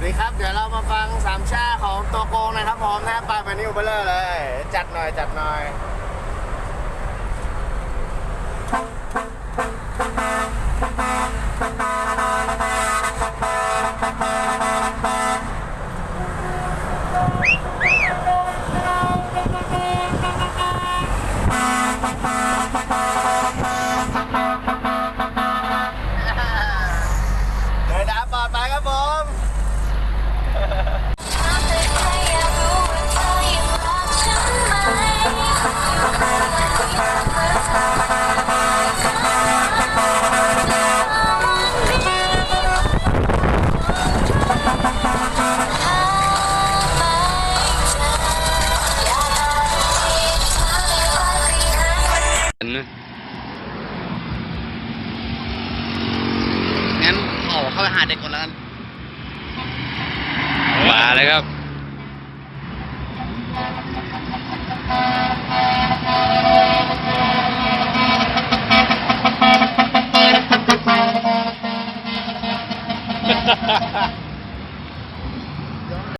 วัสดีครับ เดี๋ยวเรามาฟังสามชาของตัวโกงนะครับพร้อมนะไปไปนิวเบลเลอร์เลย จัดหน่อยจัดหน่อยเดินทาปลอดภัยครับผม งั้นขอเข้าไปหาเด็กก่อนแล้วกันมาเลยครับเ